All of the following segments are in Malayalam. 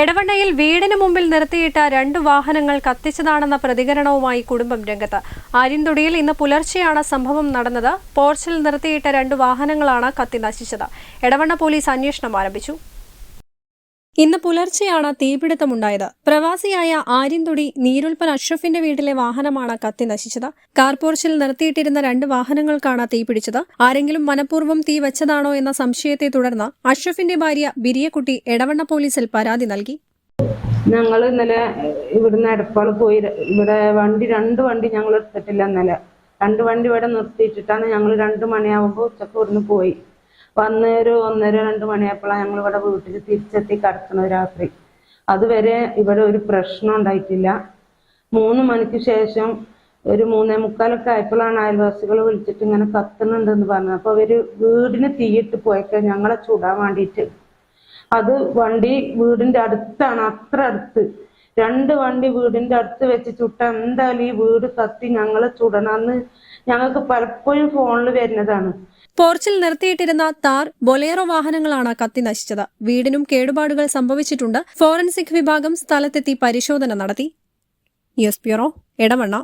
എടവണ്ണയിൽ വീടിന് മുമ്പിൽ നിർത്തിയിട്ട രണ്ട് വാഹനങ്ങൾ കത്തിച്ചതാണെന്ന പ്രതികരണവുമായി കുടുംബം രംഗത്ത്. ആര്യന്തുടിയിൽ ഇന്ന് പുലർച്ചെയാണ് സംഭവം നടന്നത്. പോർച്ചിൽ നിർത്തിയിട്ട രണ്ട് വാഹനങ്ങളാണ് കത്തി നശിച്ചത്. എടവണ്ണ പോലീസ് അന്വേഷണം ആരംഭിച്ചു. ഇന്ന് പുലർച്ചെയാണ് തീപിടുത്തമുണ്ടായത്. പ്രവാസിയായ ആര്യന്തൊടി നീരുൽപ്പൻ അഷ്റഫിന്റെ വീട്ടിലെ വാഹനമാണ് കത്തി നശിച്ചത്. കാർപോർച്ചിൽ നിർത്തിയിട്ടിരുന്ന രണ്ട് വാഹനങ്ങൾക്കാണ് തീപിടിച്ചത്. ആരെങ്കിലും മനഃപൂർവം തീ വെച്ചതാണോ എന്ന സംശയത്തെ തുടർന്ന് അഷ്റഫിന്റെ ഭാര്യ ബിരിയക്കുട്ടി എടവണ്ണ പോലീസിൽ പരാതി നൽകി. ഞങ്ങൾ ഇന്നലെ ഇവിടുന്ന് എടപ്പാൾ പോയി. ഇവിടെ വണ്ടി രണ്ട് വണ്ടി ഞങ്ങൾ എടുത്തിട്ടില്ല ഇന്നലെ. രണ്ട് വണ്ടി ഇവിടെ നിർത്തിയിട്ടിട്ടാണ് ഞങ്ങൾ രണ്ട് മണിയാവുമ്പോൾ ഉച്ചയ്ക്ക് ഇവിടുന്ന് പോയി. വന്ന് ഒരു ഒന്നര രണ്ട് മണിയായപ്പോഴാണ് ഞങ്ങൾ ഇവിടെ വീട്ടിൽ തിരിച്ചെത്തി കിടക്കുന്നത് രാത്രി. അതുവരെ ഇവിടെ ഒരു പ്രശ്നം ഉണ്ടായിട്ടില്ല. മൂന്ന് മണിക്ക് ശേഷം ഒരു മൂന്നേ മുക്കാലൊക്കെ ആയപ്പോഴാണ് അയൽവാസികൾ വിളിച്ചിട്ട് ഇങ്ങനെ കത്തുന്നുണ്ടെന്ന് പറഞ്ഞത്. അപ്പോൾ അവർ വീടിന് തീയിട്ട് പോയേക്ക ഞങ്ങളെ ചൂടാൻ വേണ്ടിയിട്ട് അത് വണ്ടി വീടിന്റെ അടുത്താണ് അത്ര അടുത്ത്. രണ്ട് വണ്ടി വീടിന്റെ അടുത്ത് വെച്ച് ചുട്ട എന്തായാലും ഈ വീട് കത്തി ഞങ്ങളെ ചുടണമെന്ന് ഞങ്ങൾക്ക് പലപ്പോഴും ഫോണിൽ വരുന്നതാണ്. പോർച്ചിൽ നിർത്തിയിട്ടിരുന്ന താർ ബൊലേറോ വാഹനങ്ങളാണ് കത്തി നശിച്ചത്. വീടിനും കേടുപാടുകൾ സംഭവിച്ചിട്ടുണ്ട്. ഫോറൻസിക് വിഭാഗം സ്ഥലത്തെത്തി പരിശോധന നടത്തി. ന്യൂസ് ബ്യൂറോ എടവണ്ണ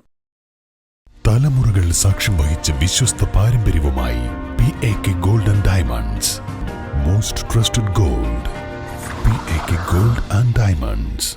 തലമുറകൾ സാക്ഷ്യം വഹിച്ച വിശ്വസ്ത പാരമ്പര്യവുമായി P A K gold and diamonds most trusted gold P A K gold and diamonds